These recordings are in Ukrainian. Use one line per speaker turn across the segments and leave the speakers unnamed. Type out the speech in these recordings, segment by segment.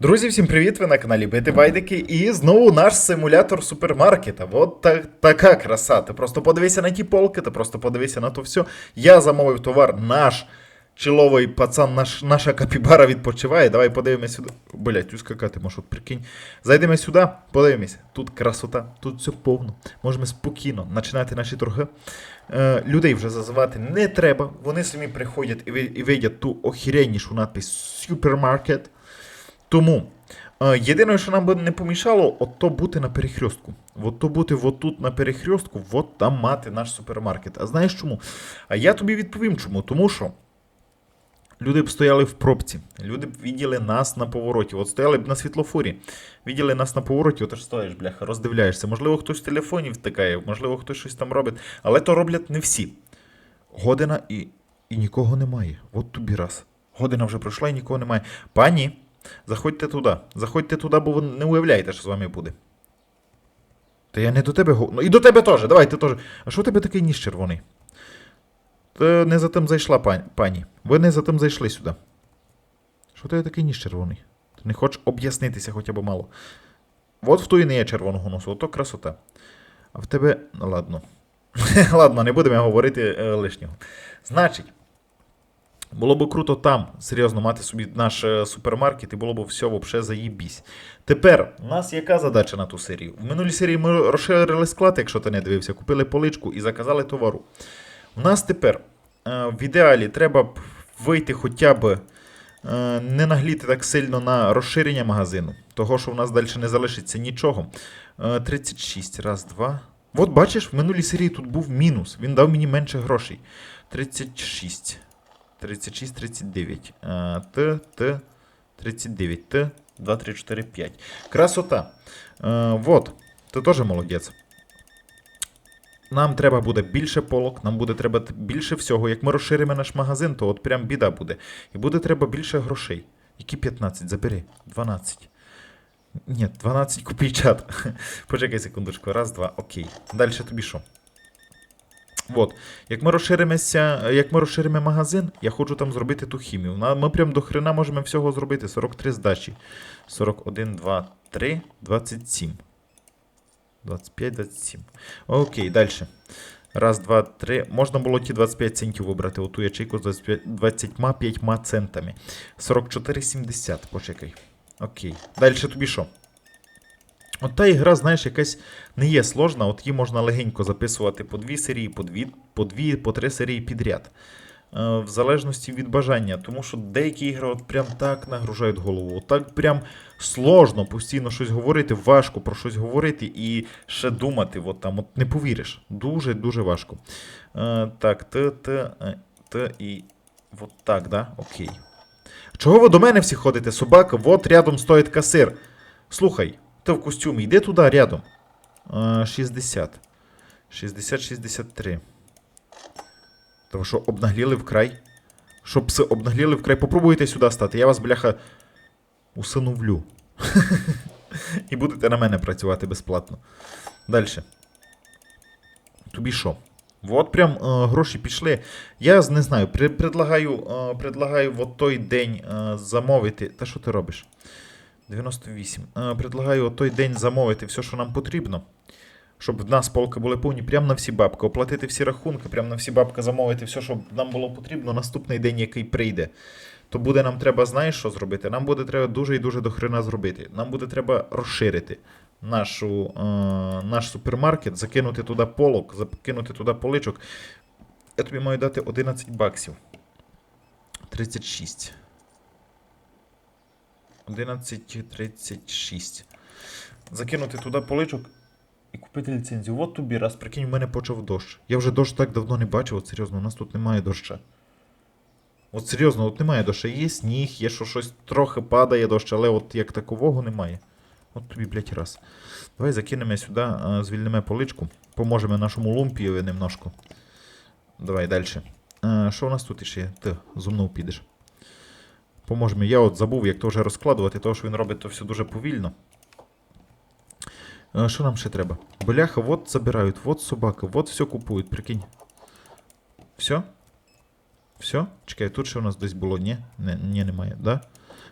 Друзі, всім привіт! Ви на каналі Бити Байдики і знову наш симулятор супермаркета. От так, така краса. Ти просто подивися на ті полки, ти просто подивися на то все. Я замовив товар, наш чоловий пацан, наш, наша капібара відпочиває. Давай подивимось сюди. Блять, ускакати, може, прикинь. Зайдемо сюди, подивимося. Тут красота, тут все повно. Можемо спокійно починати наші торги. Е, людей вже зазивати не треба. Вони самі приходять і, видять ту охереннішу надпись супермаркет. Тому е, єдине, що нам би не помішало, от то бути на перехрестку. От то бути от тут на перехрестку, от там мати наш супермаркет. А знаєш чому? А я тобі відповім чому. Тому що люди б стояли в пробці, люди б виділи нас на повороті. От стояли б на світлофорі, виділи нас на повороті, от аж стоїш, бляха, роздивляєшся. Можливо, хтось в телефоні втикає, можливо, хтось щось там робить, але то роблять не всі. Година і, і нікого немає. От тобі раз. Година вже пройшла і нікого немає. Пані, заходьте туди. Заходьте туди, бо ви не уявляєте, що з вами буде. Та я не до тебе. Ну і до тебе теж, давай ти теж. А що у тебе такий ніж червоний? Ти не за тим зайшла, пані. Ви не за тим зайшли сюди. Що тебе такий ніж червоний? Ти не хочеш об'яснитися хоча б мало. От в і не є червоного носу, ото красота. А в тебе. Ну ладно. ладно, не будемо говорити е, лишнього. Значить. Було б круто там серйозно мати собі наш е, супермаркет і було б все взагалі заїбісь. Тепер у нас яка задача на ту серію? В минулій серії ми розширили склад, якщо ти не дивився, купили поличку і заказали товару. У нас тепер е, в ідеалі треба б вийти хоча б е, не нагліти так сильно на розширення магазину, того що в нас далі не залишиться нічого. Е, 36, раз, два. От бачиш, в минулій серії тут був мінус. Він дав мені менше грошей. 36. 36, 39. Т, Т, 39. Т, 2, 3, 4, 5. Красота. Вот. Ти теж молодець. Нам треба буде більше полок, нам буде треба більше всього. Як ми розширимо наш магазин, то от прям біда буде. І буде треба більше грошей. Які 15? Забери. 12. Ні, 12 купій чат. Почекай секундочку. Раз, два, окей. Далі тобі що? Вот. Як ми розширимося, як ми розширимо магазин, я хочу там зробити ту хімію. Ми прям до хрена можемо всього зробити. 43 здачі. 41, 2, 3, 27. 25, 27. Окей, далі. Раз, два, три. Можна було ті 25 центів вибрати. Оту ячейку з 25 25 центами. 44,70. Почекай. Окей. Далі тобі що? От та ігра, знаєш, якась не є сложна, от її можна легенько записувати по дві серії, по дві, по дві, по три серії підряд. Е, в залежності від бажання. Тому що деякі ігри от прям так нагружають голову. От так прям сложно постійно щось говорити, важко про щось говорити і ще думати. От там, от не повіриш. Дуже-дуже важко. Е, так, Т, Т, е, Т і. От так, да? Окей. Чого ви до мене всі ходите, собака? Вот рядом стоїть касир. Слухай, ти в костюмі, йди туди рядом. Е, 60. 60-63. Тому що обнагліли вкрай. Щоб пси обнагліли вкрай. Попробуйте сюди стати. Я вас, бляха, усиновлю. І будете на мене працювати безплатно. Далі. Тобі що? От прям е, гроші пішли. Я не знаю, предлагаю, е, предлагаю в той день е, замовити. Та що ти робиш? 98. Е, предлагаю той день замовити все, що нам потрібно. Щоб в нас полки були повні прямо на всі бабки, оплатити всі рахунки, прямо на всі бабки замовити все, що нам було потрібно наступний день, який прийде. То буде нам треба, знаєш, що зробити? Нам буде треба дуже і дуже до хрена зробити. Нам буде треба розширити нашу, е, наш супермаркет, закинути туди полок, закинути туди поличок. Я тобі маю дати 11 баксів. 36. 11.36. Закинути туди поличок і купити ліцензію. От тобі раз, прикинь, у мене почав дощ. Я вже дощ так давно не бачив, от серйозно, у нас тут немає доща. От серйозно, от немає доща. Є сніг, є що щось трохи падає дощ, але от як такового немає. От тобі, блядь, раз. Давай закинемо сюди, а, звільнимо поличку. Поможемо нашому лумпієві немножко. Давай далі. Що у нас тут іще? Ти зо мною підеш. Поможемо. Я от забув, як то вже розкладувати, тому що він робить то все дуже повільно. Е, Що нам ще треба? Бляха, вот забирають, вот собаки, вот все купують, прикинь. Все? Все? Чекай, тут ще у нас десь було, ні? Не, ні, немає, да?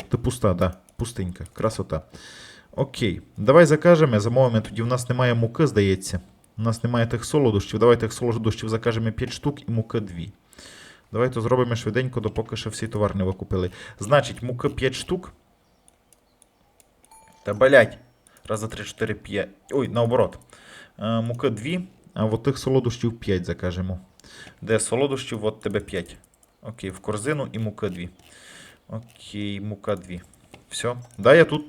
Ти пуста, да. Пустенька, красота. Окей, давай закажемо, замовимо. Тоді в нас немає муки, здається. У нас немає тих солодощів. Давай тих солодощів закажемо 5 штук і муки 2. Давайте зробимо швиденько, допоки ще всі товар не викупили. Значить, муки 5 штук. Та блять. Раз, два, три, чотири, п'ять. Ой, наоборот. Е, муки 2, а от тих солодощів 5 закажемо. Де солодощів, от тебе 5. Окей, в корзину і мука 2. Окей, мука 2. Все. Да, я тут.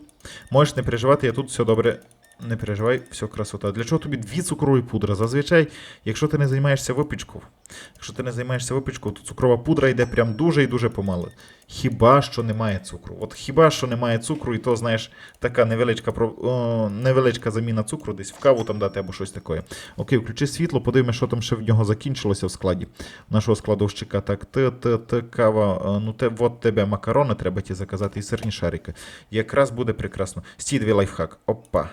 Можеш не переживати, я тут все добре. Не переживай, все красота. Для чого тобі дві цукрові пудри? Зазвичай, якщо ти не займаєшся випічкою, якщо ти не займаєшся випічкою, то цукрова пудра йде прям дуже і дуже помало. Хіба що немає цукру. От хіба що немає цукру, і то, знаєш, така невеличка о, невеличка заміна цукру, десь в каву там дати або щось таке. Окей, включи світло, подивимось, що там ще в нього закінчилося в складі. Нашого складовщика. Так, ти, ти, ти, кава. е, Ну, те, от тебе макарони треба ті заказати і сирні шарики. Якраз буде прекрасно. Стій дві лайфхак. Опа.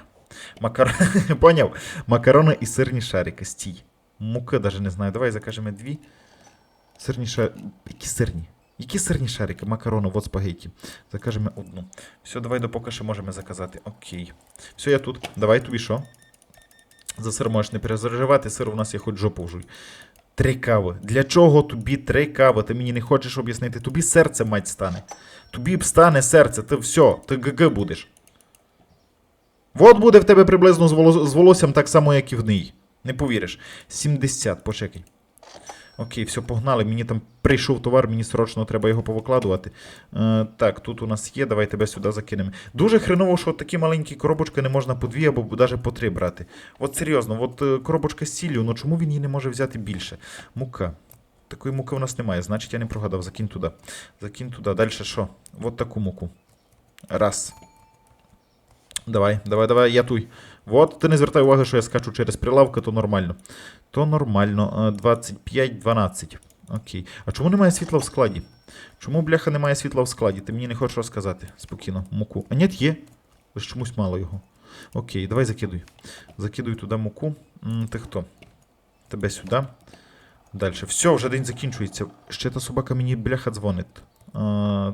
Макар... Поняв? Макарони і сирні шарики. Стій. Муки навіть не знаю. Давай закажемо дві. Сирні шарики. Які сирні? Які сирні шарики? Макарони, от спагетті. Закажемо одну. Все, давай допоки що можемо заказати. Окей. Все, я тут. Давай тобі що? За сир можеш не перезарживати, сир у нас є хоч жопу жуй. Три кави. Для чого тобі три кави? Ти мені не хочеш об'яснити. Тобі серце мать стане. Тобі б стане серце, ти все, ти ГГ будеш. От буде в тебе приблизно з, волоссям так само, як і в неї. Не повіриш. 70, почекай. Окей, все, погнали. Мені там прийшов товар, мені срочно треба його повикладувати. Е, так, тут у нас є, давай тебе сюди закинемо. Дуже хреново, що такі маленькі коробочки не можна по дві або навіть по три брати. От серйозно, от е, коробочка з сіллю, ну чому він її не може взяти більше? Мука. Такої муки у нас немає, значить я не прогадав. Закинь туди. Закинь туди. Далі що? От таку муку. Раз. Давай, давай, давай, я туй. От, ти не звертай уваги, що я скачу через прилавки, то нормально. То нормально. Е, 25, 12. Окей. А чому немає світла в складі? Чому, бляха, немає світла в складі? Ти мені не хочеш розказати. Спокійно, муку. А ні, є. Лише чомусь мало його. Окей, давай закидуй. Закидуй туди муку. М, Ти хто? Тебе сюди. Далі. Все, вже день закінчується. Ще та собака мені бляха дзвонить.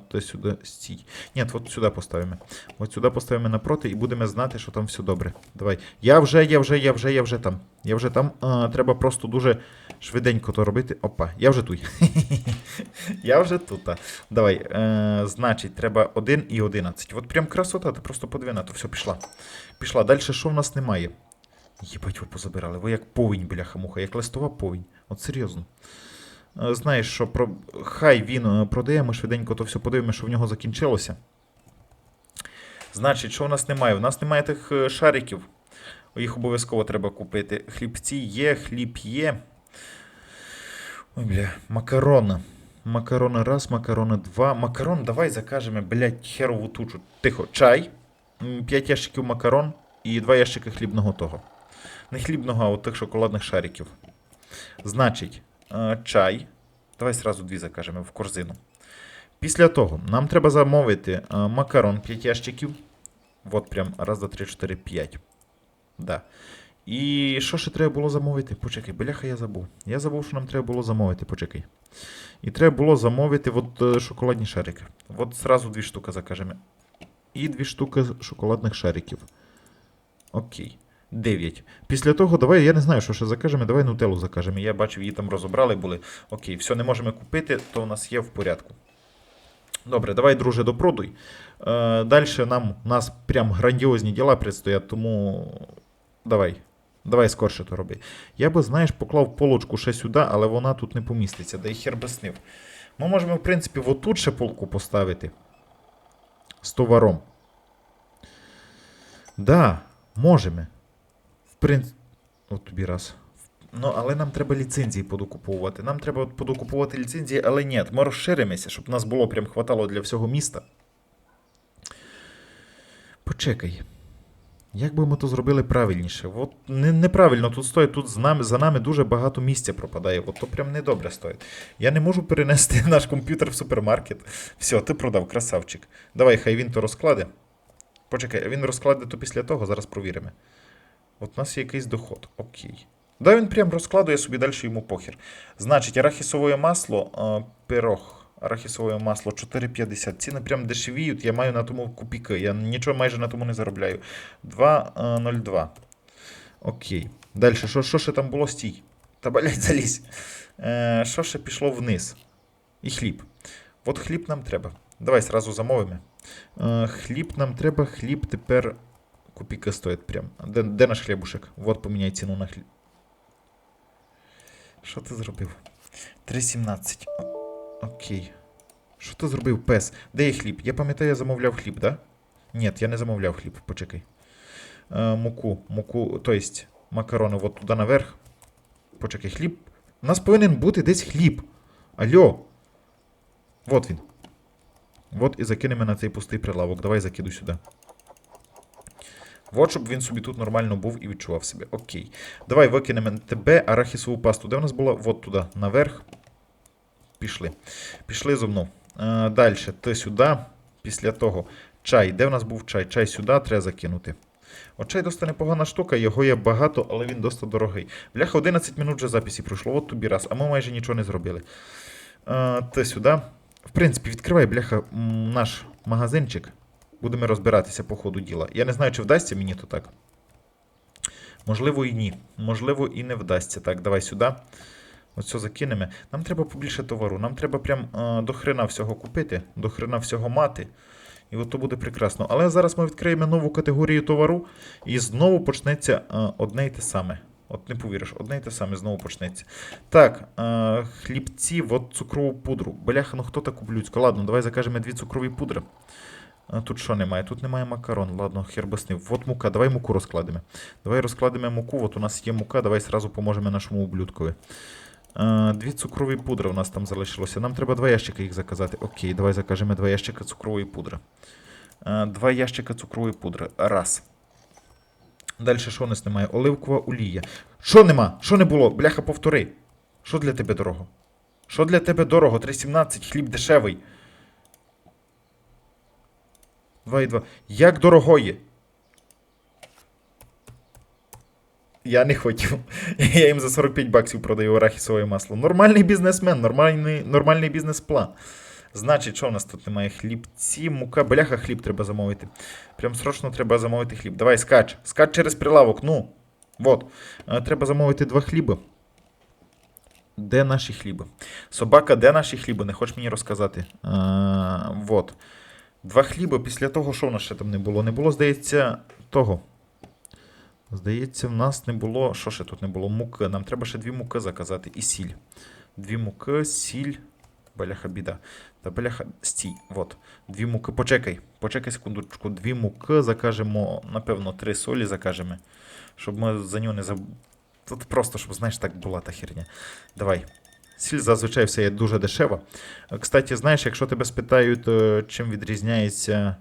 То сюди стій. Ні, от сюди поставимо. От сюди поставимо напроти і будемо знати, що там все добре. Давай. Я вже, я вже, я вже, я вже там. Я вже там. А, треба просто дуже швиденько то робити. Опа, я вже тут. я вже тут. Давай. Е, значить, треба 1 і 11. От прям красота, ти просто на то. Все, пішла. Пішла. Далі що в нас немає? Єбать, ви позабирали. Ви як повінь, бляха-муха, як листова повінь. От серйозно. Е, Знаєш, що про... хай він е, продає, ми швиденько то все подивимося, що в нього закінчилося. Значить, що в нас немає? У нас немає тих е, шариків. Їх обов'язково треба купити. Хлібці є, хліб є. Ой, бля, макарони. Макарони раз, макарони два. Макарон давай закажемо, блядь, херову тучу. Тихо, чай. 5 ящиків макарон і 2 ящики хлібного того. Не хлібного, а от тих шоколадних шариків. Значить, чай. Давай сразу дві закажемо в корзину. Після того нам треба замовити е, макарон 5 ящиків. От прям раз, два, три, чотири, п'ять. Да. І що ще треба було замовити? Почекай, бляха, я забув. Я забув, що нам треба було замовити, почекай. І треба було замовити от, е, шоколадні шарики. От зразу дві штуки закажемо. І дві штуки шоколадних шариків. Окей. 9. Після того, давай, я не знаю, що ще закажемо, давай нутеллу закажемо. Я бачив, її там розібрали були. Окей, все, не можемо купити, то у нас є в порядку. Добре, давай, друже, допродуй. Е, Далі нам, у нас прям грандіозні діла предстоять, тому давай. Давай скорше то роби. Я би, знаєш, поклав полочку ще сюди, але вона тут не поміститься, й хер би снив. Ми можемо, в принципі, отут ще полку поставити. З товаром. Да, можемо. Принципі. От тобі раз. Ну, але нам треба ліцензії подокуповувати. Нам треба подокуповувати ліцензії, але ні, ми розширимося, щоб нас було прям хватало для всього міста. Почекай. Як би ми то зробили правильніше? От не, неправильно тут стоїть, тут з нами, за нами дуже багато місця пропадає. От то прям недобре стоїть. Я не можу перенести наш комп'ютер в супермаркет. Все, ти продав, красавчик. Давай, хай він то розкладе. Почекай, він розкладе то після того, зараз провіримо. От у нас є якийсь доход. Окей. Да, він прям розкладує собі далі йому похер. Значить, арахісове масло, е, пирог. арахісове масло 4,50. Ціни прям дешевіють, я маю на тому копійки. Я нічого майже на тому не заробляю. 2,02. Окей. Далі, що, що ще там було? Стій. Та блядь, залізь. Е, що ще пішло вниз? І хліб. От хліб нам треба. Давай зразу замовимо. Е, хліб нам треба, хліб тепер копійки стоїть прям. Де, де наш хлібушек? От поміняй ціну на хліб. Що ти зробив? 3,17. Окей. Що ти зробив, пес? Де є хліб? Я пам'ятаю, я замовляв хліб, да? Ні, я не замовляв хліб, почекай. Е, муку, муку, то есть макарони от туди наверх. Почекай, хліб. У нас повинен бути десь хліб. Алло. Вот він. Вот і закинемо на цей пустий прилавок. Давай закиду сюди. От, щоб він собі тут нормально був і відчував себе. Окей. Давай викинемо тебе арахісову пасту. Де в нас була? От туди, наверх. Пішли. Пішли зо мною. Е, Далі, ти сюди. Після того чай. Де в нас був чай? Чай сюди треба закинути. От чай досить непогана штука, його є багато, але він досить дорогий. Бляха, 11 минут вже записі пройшло, от тобі раз, а ми майже нічого не зробили. Е, ти сюди. В принципі, відкривай, бляха, наш магазинчик. Будемо розбиратися по ходу діла. Я не знаю, чи вдасться мені то так. Можливо, і ні. Можливо, і не вдасться. Так, давай сюди. Оце закинемо. Нам треба побільше товару. Нам треба прям е, до хрена всього купити, до хрена всього мати. І от то буде прекрасно. Але зараз ми відкриємо нову категорію товару, і знову почнеться е, одне й те саме. От не повіриш, одне й те саме знову почнеться. Так, е, хлібці, от цукрову пудру. Бляха, ну хто таку блюдську? Ладно, давай закажемо дві цукрові пудри. Тут що немає? Тут немає макарон. Ладно, хер би з ним. От мука, давай муку розкладемо. Давай розкладемо муку, от у нас є мука, давай сразу поможемо нашому ублюдкові. Дві цукрові пудри у нас там залишилося. Нам треба два ящика їх заказати. Окей, давай закажемо два ящика цукрової пудри. Два ящика цукрової пудри. Раз. Далі що у нас немає? Оливкова олія. Що нема? Що не було? Бляха, повтори. Що для тебе дорого? Що для тебе дорого? 3,17, хліб дешевий. 2,2. Як дорогої? Я не хотів. Я їм за 45 баксів продаю арахісове масло. Нормальний бізнесмен, нормальний, нормальний бізнес-план. Значить, що у нас тут немає? Хлібці, мука, бляха, хліб треба замовити. Прям срочно треба замовити хліб. Давай, скач. Скач через прилавок. Ну. Вот. Е, Треба замовити два хліби. Де наші хліби? Собака, де наші хліби? Не хочеш мені розказати? А, вот. Два хліби після того, що в нас ще там не було? Не було, здається, того. Здається, в нас не було. Що ще тут не було? Муки. Нам треба ще дві муки заказати і сіль. Дві муки, сіль. Бляха, біда. Та бляха, стій. Вот. Дві муки. Почекай. Почекай секундочку. Дві муки закажемо, напевно, три солі закажемо. Щоб ми за нього не заб... Тут просто, щоб, знаєш, так була та херня. Давай. Сіль зазвичай все є дуже дешева. Е, Кстати, знаєш, якщо тебе спитають, е, чим відрізняється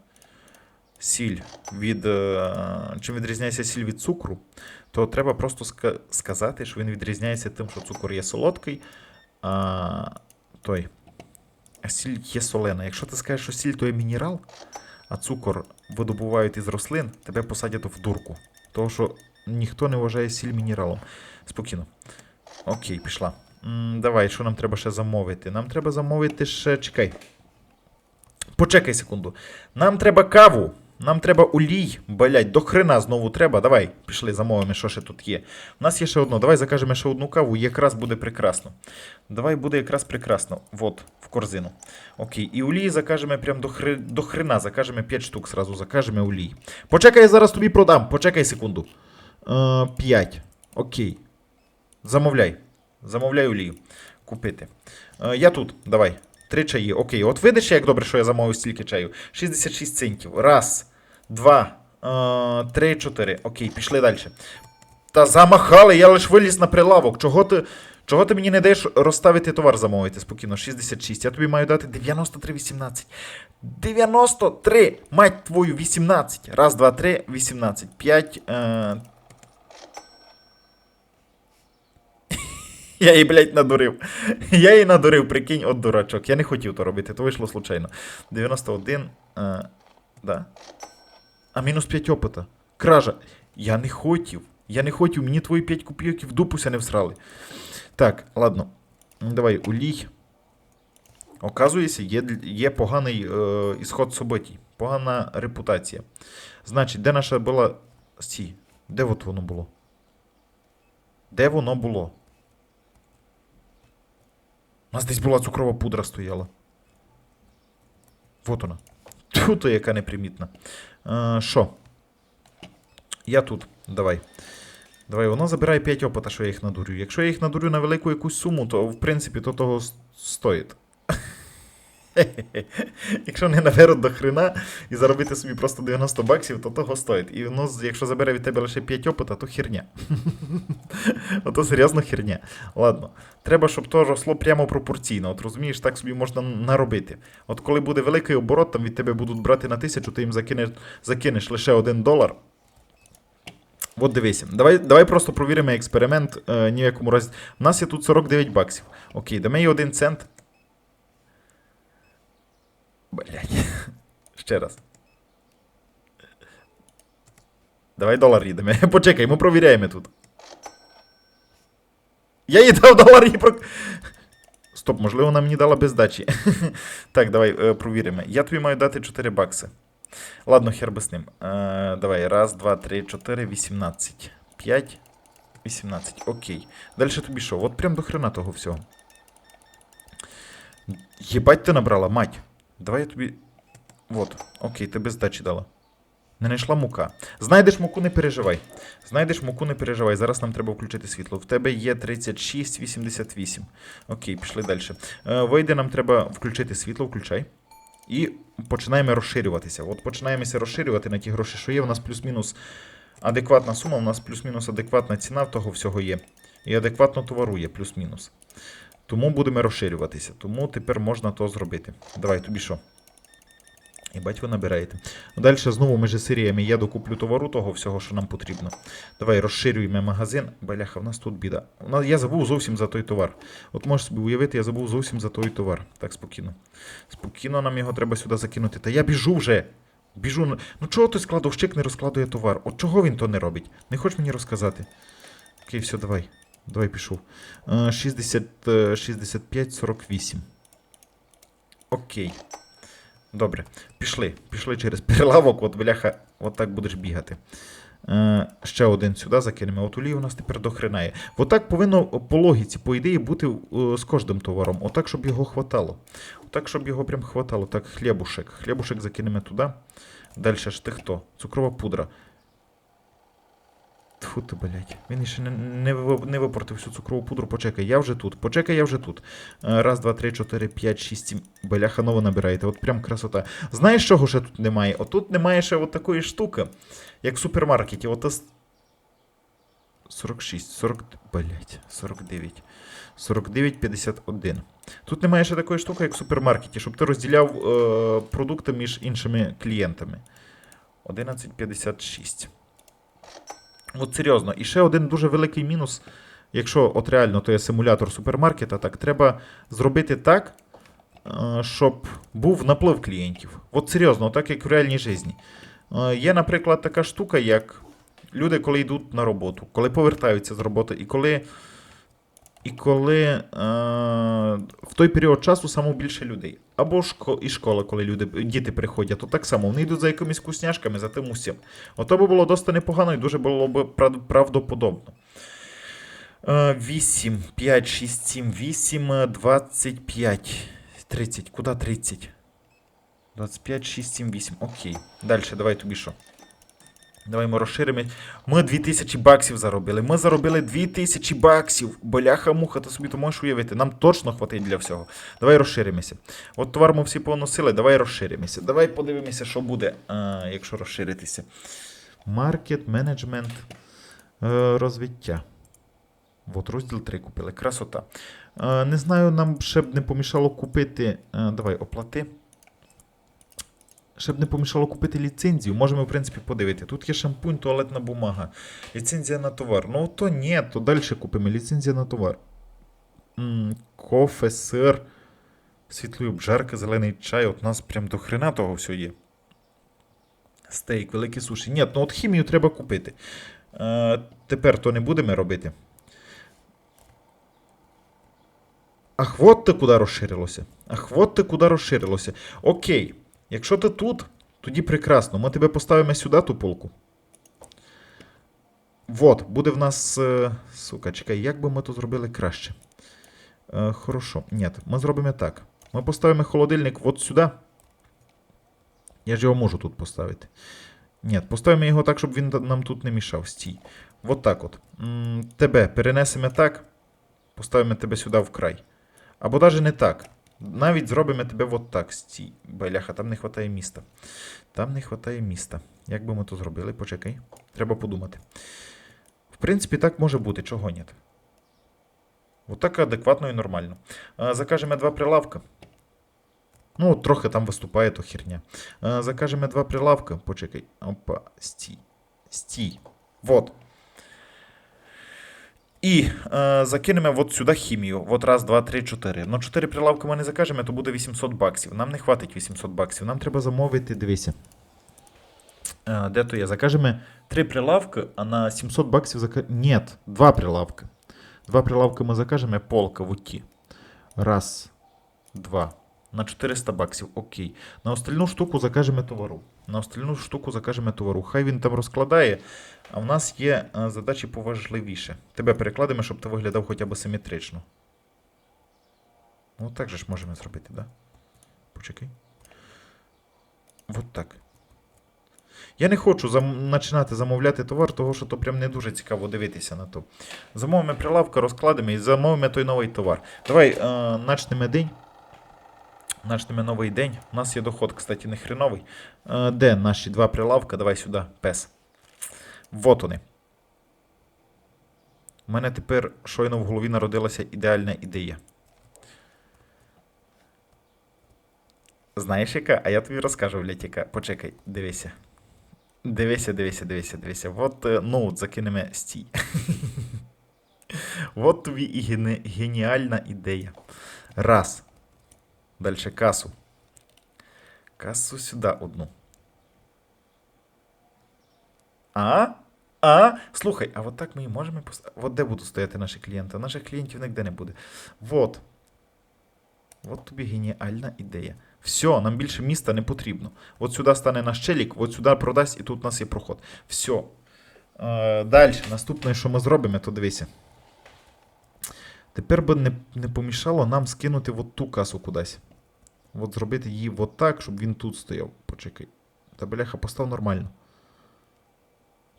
сіль від. е, Чим відрізняється сіль від цукру, то треба просто сказати, що він відрізняється тим, що цукор є солодкий, а той. А сіль є солена. Якщо ти скажеш, що сіль то є мінерал, а цукор видобувають із рослин, тебе посадять в дурку. Тому що ніхто не вважає сіль мінералом. Спокійно. Окей, пішла. Давай, що нам треба ще замовити? Нам треба замовити ще. Чекай. Почекай секунду. Нам треба каву. Нам треба олій, блять, до хрена знову треба. Давай, пішли, замовимо, що ще тут є. У нас є ще одно. Давай закажемо ще одну каву, якраз буде прекрасно. Давай буде якраз прекрасно. Вот, в корзину. Окей. І олій закажемо прям до, хри... до хрена. Закажемо 5 штук сразу. Закажемо олій. Почекай, я зараз тобі продам. Почекай секунду. Е, 5. Окей. Замовляй. Замовляй олію. Купити. Е, я тут, давай. Три чаї. Окей. От видиш, як добре, що я замовив стільки чаю. 66 центів. Раз, два, е, три, чотири. Окей, пішли далі. Та замахали, я лиш виліз на прилавок. Чого ти. Чого ти мені не даєш розставити товар замовити спокійно? 66. Я тобі маю дати 93,18. 93! Мать твою, 18. Раз, два, три, 18. 5. Я її, блядь, надурив. Я її надурив, прикинь, от дурачок. Я не хотів то робити, то вийшло случайно. 91. Е... Да. А мінус 5 опита. Кража. Я не хотів. Я не хотів, мені твої 5 копійок в дупуся не всрали. Так, ладно. Давай, улій. Оказується, є, є поганий е, ісход событій, погана репутація. Значить, де наша була. Стій, де от воно було? Де воно було? У нас десь була цукрова пудра стояла. Вот вона. Тут яка непримітна. Е, Що? Я тут. Давай. Давай, вона забирає 5 опита, що я їх надурю. Якщо я їх надурю на велику якусь суму, то в принципі то того стоїть. Якщо не наберуть до хрена і заробити собі просто 90 баксів, то того стоїть. І воно, якщо забере від тебе лише 5 опита, то херня. Ото серйозно херня. Ладно. Треба, щоб то росло прямо пропорційно. От розумієш, так собі можна наробити. От коли буде великий оборот, там від тебе будуть брати на тисячу, ти їм закинеш, закинеш лише 1 долар. От дивися. Давай, давай просто провіримо експеримент е, ні в якому разі. У нас є тут 49 баксів. Окей, дамо їй 1 цент. Блять. Ще раз. Давай долар їдемо. Почекай, ми провіряємо тут. Я їй дав долар і про. Стоп, можливо, вона мені дала без дачі. так, давай е, провіримо. Я тобі маю дати 4 бакси. Ладно, хер би з ним. Е, давай, раз, два, три, чотири, 18. 5, 18. Окей. Далі тобі що? От прям до хрена того всього. Єбать ти набрала, мать. Давай я тобі. Вот, окей, ти здачі дала. Не знайшла мука. Знайдеш муку, не переживай. Знайдеш муку, не переживай. Зараз нам треба включити світло. В тебе є 36,88. Окей, пішли далі. Е, вийде, нам треба включити світло, включай. І починаємо розширюватися. От починаємося розширювати на ті гроші, що є. У нас плюс-мінус адекватна сума, у нас плюс-мінус адекватна ціна того всього є. І адекватно товару є, плюс-мінус. Тому будемо розширюватися. Тому тепер можна то зробити. Давай, тобі що? І бать ви набираєте. Далі знову між серіями я докуплю товару того всього, що нам потрібно. Давай розширюємо магазин. Баляха, в нас тут біда. Я забув зовсім за той товар. От можеш собі уявити, я забув зовсім за той товар. Так, спокійно. Спокійно нам його треба сюди закинути. Та я біжу вже. Біжу. Ну чого той складовщик не розкладує товар? От чого він то не робить? Не хочеш мені розказати? Окей, все, давай. Давай пішов. Е, 60, е, 65, 48. Окей. Добре. Пішли. Пішли через перелавок, от бляха, от так будеш бігати. Е, ще один сюди закинемо. От олій у нас тепер дохренає. Отак повинно по логіці, по ідеї, бути е, з кожним товаром. Отак, щоб його хватало. Отак, щоб його прям хватало. Так, хлібушек. Хлібушек закинемо туди. Далі ж ти хто? Цукрова пудра. Тфу ти, блядь. Він ще не, не, не випортив всю цукрову пудру. Почекай, я вже тут. Почекай, я вже тут. Е, Раз, два, три, чотири, п'ять, шість, сім. Бляха, ново набираєте. От прям красота. Знаєш, чого ще тут немає? Отут немає ще такої штуки, як в супермаркеті. От 46, 40, блять, 49. 49, 51. Тут немає ще такої штуки, як в супермаркеті, щоб ти розділяв е, продукти між іншими клієнтами. 11,56. От серйозно. І ще один дуже великий мінус. Якщо от реально то є симулятор супермаркета, так треба зробити так, е, щоб був наплив клієнтів. От серйозно, так як в реальній житті. Е, Є, наприклад, така штука, як люди, коли йдуть на роботу, коли повертаються з роботи, і коли. І коли е, в той період часу саме більше людей. Або шко- і школа, коли люди, діти приходять, то так само вони йдуть за якимись вкусняшками, за тим усім. Ото би було досить непогано і дуже було б правдоподобно. Е, 8, 5, 6, 7, 8, е, 25, 30. Куди 30? 25, 6, 7, 8. Окей. Далі, давай тобі що? Давай ми розширимо. Ми 2000 баксів заробили. Ми заробили 2000 баксів. Боляха-муха, ти собі то можеш уявити. Нам точно хватить для всього. Давай розширимося. От товар ми всі поносили, давай розширимося. Давай подивимося, що буде, а, якщо розширитися. Маркет, менеджмент, е, розвиття. От розділ 3 купили. Красота. Е, не знаю, нам ще б не помішало купити. е, давай, оплати. Ще б не помішало купити ліцензію. Можемо, в принципі, подивити. Тут є шампунь, туалетна бумага. Ліцензія на товар. Ну, то ні, то далі купимо. Ліцензія на товар. М, кофе, сир, світлої обжарки, зелений чай. От у нас прям до хрена того все є. Стейк, великі суші. Ні, ну от хімію треба купити. Е, тепер то не будемо робити. Ах, вот ти куди розширилося. Ах, вот ти куди розширилося. Окей. Якщо ти тут, тоді прекрасно. Ми тебе поставимо сюди, ту полку. Вот, буде в нас. е, Сука, чекай, як би ми тут зробили краще? Е, хорошо. Ні, ми зробимо так. Ми поставимо холодильник от сюди. Я ж його можу тут поставити. Ні, поставимо його так, щоб він нам тут не мішав. Стій. От так от. Тебе перенесемо так. Поставимо тебе сюди в край. Або навіть не так. Навіть зробимо тебе от так. Стій. Бляха, там не вистачає міста. Там не вистачає міста. Як би ми то зробили? Почекай. Треба подумати. В принципі, так може бути, чого ні. От адекватно і нормально. Закажемо два прилавка. Ну, от трохи там виступає то херня. Закажемо два прилавка. Почекай. Опа, стій. Стій. Вот. І е, закинемо от сюди хімію. От раз, два, три, чотири. Ну, чотири прилавки ми не закажемо, то буде 800 баксів. Нам не хватить 800 баксів. Нам треба замовити, дивися. Е, де то є? Закажемо три прилавки, а на 700 баксів закажемо. Ні, два прилавки. Два прилавки ми закажемо, полка в уті. Раз, два. На 400 баксів, окей. На остальну штуку закажемо товару. На остальну штуку закажемо товару. Хай він там розкладає, а в нас є е, задачі поважливіше. Тебе перекладемо, щоб ти виглядав хоча б симетрично. Ну, так же ж можемо зробити, так? Да? Почекай. От так. Я не хочу зам... починати замовляти товар, того що то прям не дуже цікаво дивитися на то. Замовимо прилавка, розкладемо і замовимо той новий товар. Давай е, начнемо день. Начнемо новий день. У нас є доход, кстати, не хреновий. Е, де наші два прилавка? Давай сюди, пес. Вот вони. У мене тепер щойно в голові народилася ідеальна ідея. Знаєш яка? А я тобі розкажу, блядь, яка. Почекай, дивися. Дивися, дивися, дивися, дивися. От е, ноут закинемо стій. От тобі і геніальна ідея. Раз. Дальше касу. Касу сюди одну. А? А? Слухай, а от так ми і можемо поставити. От де будуть стояти наші клієнти? Наших клієнтів ніде не буде. Вот. От тобі геніальна ідея. Все, нам більше міста не потрібно. От сюди стане наш челік, от сюди продасть, і тут у нас є проход. Все. Далі, наступне, що ми зробимо, то дивися. Тепер би не, не помішало нам скинути от ту касу кудись. От зробити її от так, щоб він тут стояв. Почекай. Та бляха, постав нормально.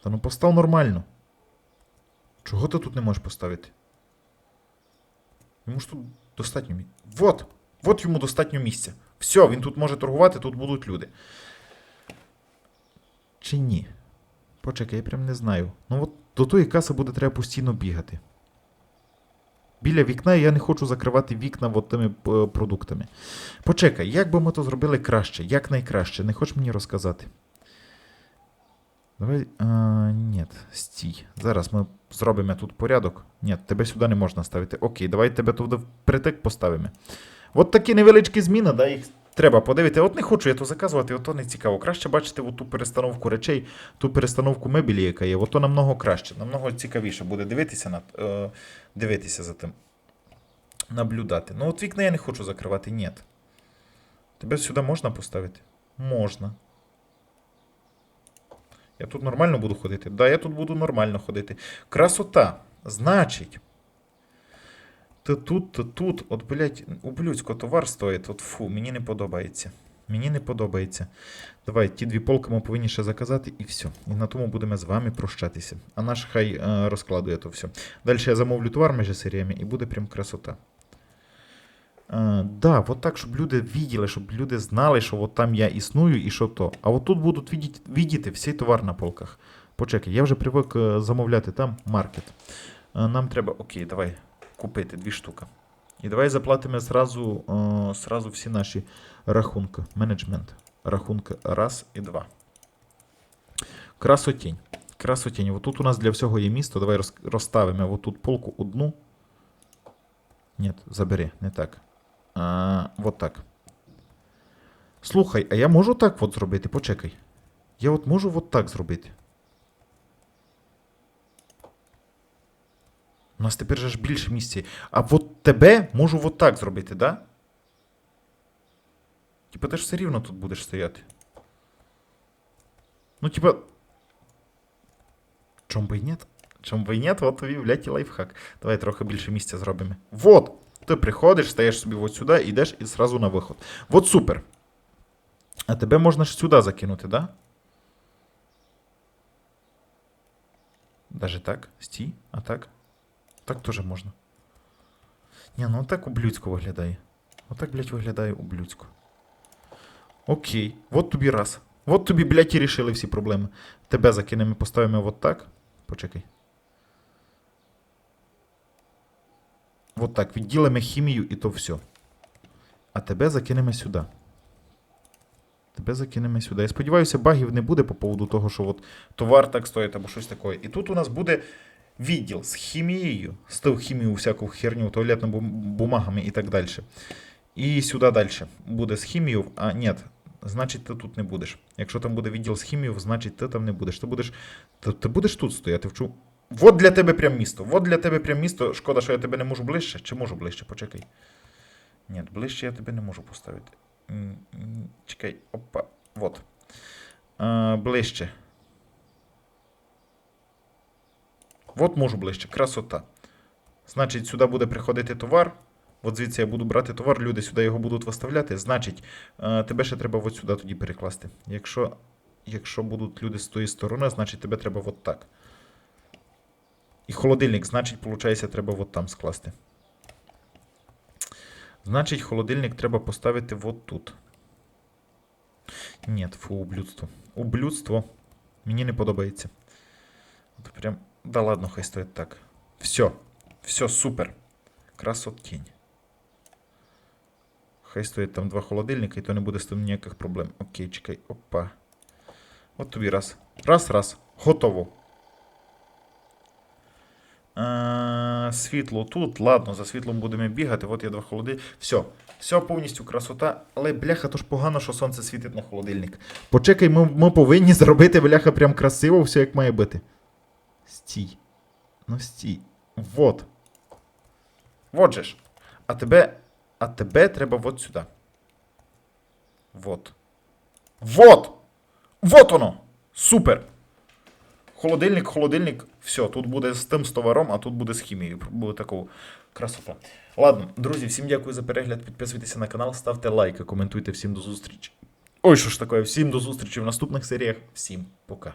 Та ну постав нормально. Чого ти тут не можеш поставити? Йому ж тут достатньо місця. Вот! Вот йому достатньо місця. Все, він тут може торгувати, тут будуть люди. Чи ні? Почекай, я прям не знаю. Ну от до тої каси буде треба постійно бігати. Біля вікна я не хочу закривати вікна от тими е, продуктами. Почекай, як би ми то зробили краще, як найкраще, не хочеш мені розказати? Давай. А, ні, стій. Зараз ми зробимо тут порядок. Ні, тебе сюди не можна ставити. Окей, давай тебе туди впритик поставимо. От такі невеличкі зміни, да, їх треба подивити. От не хочу я то заказувати, ото не цікаво. Краще бачити ту перестановку речей, ту перестановку мебелі, яка є. Ото намного краще, намного цікавіше буде дивитися на, е, дивитися за тим. Наблюдати. Ну, от вікна я не хочу закривати, ні. Тебе сюди можна поставити? Можна. Я тут нормально буду ходити? Да, я тут буду нормально ходити. Красота. Значить. То тут, то тут. От, блядь, ублюдсько товар стоїть. От фу, мені не подобається. Мені не подобається. Давай, ті дві полки ми повинні ще заказати і все. І на тому будемо з вами прощатися. А наш хай е, розкладує то все. Далі я замовлю товар між серіями і буде прям красота. Е, да, от так, щоб люди виділи, щоб люди знали, що от там я існую і що то. А от тут будуть видіти, видіти всій товар на полках. Почекай, я вже привик е, замовляти там маркет. Е, нам треба, окей, давай купити дві штуки. І давай заплатимо зразу, е, зразу всі наші рахунки. Менеджмент. Рахунки раз і два. Красотінь. Красотінь. От тут у нас для всього є місто. Давай розставимо отут полку одну. Ні, забери, не так. А, вот так. Слухай, а я можу так от зробити? Почекай. Я от можу от так зробити. У нас тепер же ж більше місця. А от тебе можу от так зробити, да? Типа ти ж все рівно тут будеш стояти. Ну, типа. Чом би й нет? Чом би й нет, от тобі, блядь, і лайфхак. Давай трохи більше місця зробимо. Вот! Ти приходиш, стаєш собі от сюди, йдеш і зразу на виход. Вот супер. А тебе можна ж сюди закинути, да? Даже так? Стій, а так? Так теж можна. Ні, ну так ублюдсько виглядає. Отак, блядь, виглядає ублюдсько. Окей, от тобі раз. От тобі, блядь, і рішили всі проблеми. Тебе закинемо, поставимо от так. Почекай. От так, відділимо хімію і то все. А тебе закинемо сюди. Тебе закинемо сюди. Я сподіваюся, багів не буде по поводу того, що от товар так стоїть або щось таке. І тут у нас буде відділ з хімією, з тою хімією, всяку херню, туалетними бумагами і так далі. І сюди далі буде з хімією, а ні, значить ти тут не будеш. Якщо там буде відділ з хімією, значить ти там не будеш. Ти будеш, ти, ти будеш тут стояти. Вчу. Вот для тебе прям місто. Вот для тебе прям місто. Шкода, що я тебе не можу ближче. Чи можу ближче? Почекай. Ні, ближче я тебе не можу поставити. Чекай, опа. Вот. А, ближче. Вот можу ближче. Красота. Значить, сюди буде приходити товар. От звідси я буду брати товар, люди сюди його будуть виставляти. Значить, е, тебе ще треба от сюди тоді перекласти. Якщо, якщо будуть люди з тої сторони, значить тебе треба от так. І холодильник, значить, виходить, треба от там скласти. Значить, холодильник треба поставити от тут. Ні, фу, ублюдство. Ублюдство. Мені не подобається. От прям. Да ладно, хай стоїть так. Все. Все, супер. Красотінь. Хай стоїть там два холодильника, і то не буде з тим ніяких проблем. Окей, чекай. Опа. От тобі раз. Раз, раз. Готово. Е, світло тут. Ладно, за світлом будемо бігати. От є два холодильники. Все. Все повністю красота. Але бляха, то ж погано, що сонце світить на холодильник. Почекай, ми, ми повинні зробити бляха прям красиво, все як має бути. Стій. Ну стій. Вот. Вот же ж. А тебе. А тебе треба вот сюди. Вот. Вот! Вот воно! Супер! Холодильник, холодильник. Все, тут буде з тим з товаром, а тут буде з хімією. Буде такого красота. Ладно, друзі, всім дякую за перегляд. Підписуйтеся на канал, ставте лайки, коментуйте. Всім до зустрічі. Ой, що ж таке, всім до зустрічі в наступних серіях. Всім пока.